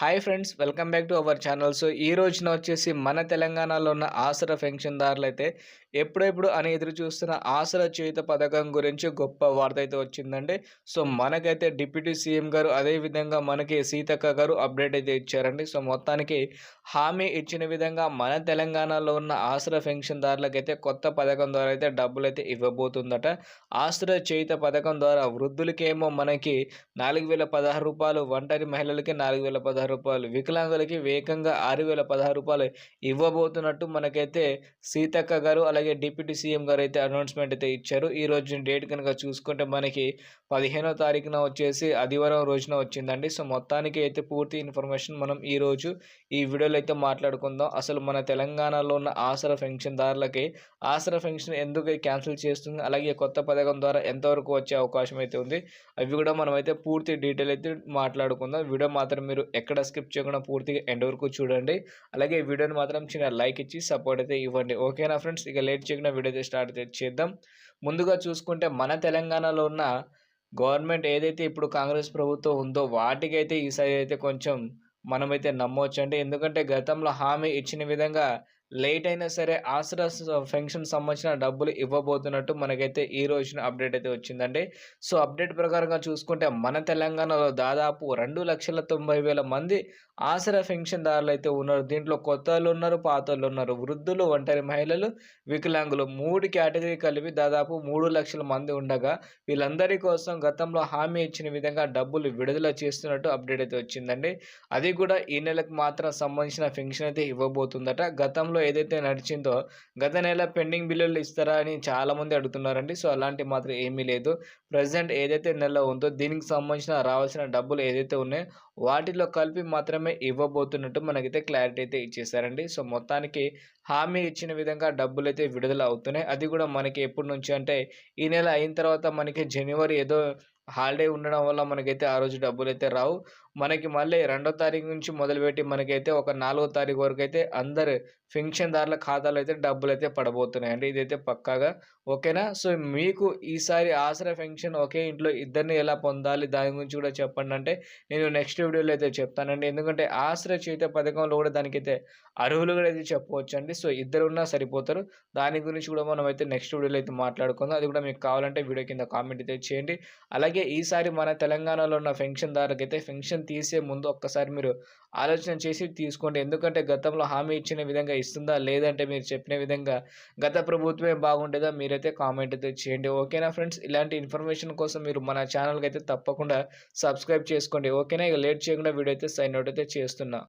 Hi friends welcome back to our channel. So ఈ రోజున వచ్చేసి మన తెలంగాణలో ఉన్న ఆసరా పెన్షన్దారులు అయితే ఎప్పుడెప్పుడు అని ఎదురు చూస్తున్న ఆసరా చేయుత పథకం గురించి గొప్ప వార్త అయితే వచ్చిందండి. సో మనకైతే డిప్యూటీ సీఎం గారు అదేవిధంగా మనకి సీతక్క గారు అప్డేట్ అయితే ఇచ్చారండి. సో మొత్తానికి హామీ ఇచ్చిన విధంగా మన తెలంగాణలో ఉన్న ఆసరా పెన్షన్దారులకైతే కొత్త పథకం ద్వారా అయితే డబ్బులు అయితే ఇవ్వబోతుందట. ఆసరా చేయుత పథకం ద్వారా వృద్ధులకేమో మనకి నాలుగు వేల పదహారు రూపాయలు ఒంటరి మహిళలకి నాలుగు వేల పదహారు రూపాయలు. వికలాంగులకి వేగంగా ఆరు వేల పదహారు రూపాయలు ఇవ్వబోతున్నట్టు మనకైతే సీతక్క గారు అలాగే డిప్యూటీ సీఎం గారు అయితే అనౌన్స్మెంట్ అయితే ఇచ్చారు. ఈ రోజు డేట్ కనుక చూసుకుంటే మనకి పదిహేనో తారీఖున వచ్చేసి ఆదివారం రోజున వచ్చిందండి. సో మొత్తానికి అయితే పూర్తి ఇన్ఫర్మేషన్ మనం ఈ రోజు ఈ వీడియోలో అయితే మాట్లాడుకుందాం. అసలు మన తెలంగాణలో ఉన్న ఆసరా పెన్షన్దారులకి ఆసరా పెన్షన్ ఎందుకు క్యాన్సిల్ చేస్తుంది? అలాగే కొత్త పథకం ద్వారా ఎంతవరకు వచ్చే అవకాశం అయితే ఉంది? అవి కూడా మనం అయితే పూర్తి డీటెయిల్ అయితే మాట్లాడుకుందాం. వీడియో మాత్రం మీరు ఎక్కడ స్కిప్ చేయకుండా పూర్తిగా ఎండ్ వరకు చూడండి. అలాగే వీడియోని మాత్రం చిన్న లైక్ ఇచ్చి సపోర్ట్ అయితే ఇవ్వండి. ఓకేనా ఫ్రెండ్స్? ఇక లేట్ చేయకుండా వీడియో అయితే స్టార్ట్ అయితే చేద్దాం. ముందుగా చూసుకుంటే మన తెలంగాణలో ఉన్న గవర్నమెంట్ ఏదైతే ఇప్పుడు కాంగ్రెస్ ప్రభుత్వం ఉందో వాటికైతే ఈసారి అయితే కొంచెం మనమైతే నమ్మవచ్చు అండి ఎందుకంటే గతంలో హామీ ఇచ్చిన విధంగా లేట్ అయినా సరే ఆసరా ఫెన్షన్ సంబంధించిన డబ్బులు ఇవ్వబోతున్నట్టు మనకైతే ఈ రోజున అప్డేట్ అయితే వచ్చిందండి. సో అప్డేట్ ప్రకారంగా చూసుకుంటే మన తెలంగాణలో దాదాపు రెండు లక్షల తొంభై వేల మంది ఆసరా పెన్షన్దారులు అయితే ఉన్నారు. దీంట్లో కొత్త వాళ్ళు ఉన్నారు పాత వాళ్ళు ఉన్నారు. వృద్ధులు ఒంటరి మహిళలు వికలాంగులు మూడు కేటగిరీ కలిపి దాదాపు మూడు లక్షల మంది ఉండగా వీళ్ళందరి కోసం గతంలో హామీ ఇచ్చిన విధంగా డబ్బులు విడుదల చేస్తున్నట్టు అప్డేట్ అయితే వచ్చిందండి. అది కూడా ఈ నెలకు మాత్రం సంబంధించిన పెన్షన్ అయితే ఇవ్వబోతుందట. గతంలో ఏదైతే నడిచిందో గత నెల పెండింగ్ బిల్లులు ఇస్తారా అని చాలామంది అడుగుతున్నారండి. సో అలాంటి మాత్రం ఏమీ లేదు. ప్రజెంట్ ఏదైతే నెల ఉందో దీనికి సంబంధించిన రావాల్సిన డబ్బులు ఏదైతే ఉన్నాయో వాటిలో కలిపి మాత్రమే ఇవ్వబోతున్నట్టు మనకైతే క్లారిటీ అయితే ఇచ్చేసారండి సో మొత్తానికి హామీ ఇచ్చిన విధంగా డబ్బులు అయితే విడుదల అవుతున్నాయి. అది కూడా మనకి ఎప్పటి నుంచి అంటే ఈ నెల అయిన తర్వాత మనకి జనవరి ఏదో హాలిడే ఉండడం వల్ల మనకైతే ఆ రోజు డబ్బులు అయితే రావు. మనకి మళ్ళీ రెండో తారీఖు నుంచి మొదలుపెట్టి మనకైతే ఒక నాలుగో తారీఖు వరకు అయితే అందరు పెన్షన్దారుల ఖాతాలో అయితే డబ్బులు అయితే పడబోతున్నాయండి ఇదైతే పక్కాగా ఓకేనా? సో మీకు ఈసారి ఆసరా పెన్షన్ ఒకే ఇంట్లో ఇద్దరిని ఎలా పొందాలి? దాని గురించి కూడా చెప్పండి. అంటే నేను నెక్స్ట్ వీడియోలో అయితే చెప్తానండి. ఎందుకంటే ఆసరా చేత పథకంలో కూడా దానికైతే అర్హులు కూడా అయితే చెప్పవచ్చు అండి సో ఇద్దరు ఉన్నా సరిపోతారు. దాని గురించి కూడా మనం అయితే నెక్స్ట్ వీడియోలో అయితే మాట్లాడుకుందాం. అది కూడా మీకు కావాలంటే వీడియో కింద కామెంట్ అయితే చేయండి. అలాగే అలాగే ఈసారి మన తెలంగాణలో ఉన్న పెన్షన్దారులకు అయితే పెన్షన్ తీసే ముందు ఒక్కసారి మీరు ఆలోచన చేసి తీసుకోండి. ఎందుకంటే గతంలో హామీ ఇచ్చిన విధంగా ఇస్తుందా లేదంటే మీరు చెప్పిన విధంగా గత ప్రభుత్వమే బాగుండేదా మీరైతే కామెంట్ అయితే చేయండి. ఓకేనా ఫ్రెండ్స్? ఇలాంటి ఇన్ఫర్మేషన్ కోసం మీరు మన ఛానల్కి అయితే తప్పకుండా సబ్స్క్రైబ్ చేసుకోండి. ఓకేనా? ఇక లేట్ చేయకుండా వీడియో అయితే సైన్ అవుట్ అయితే చేస్తున్నా.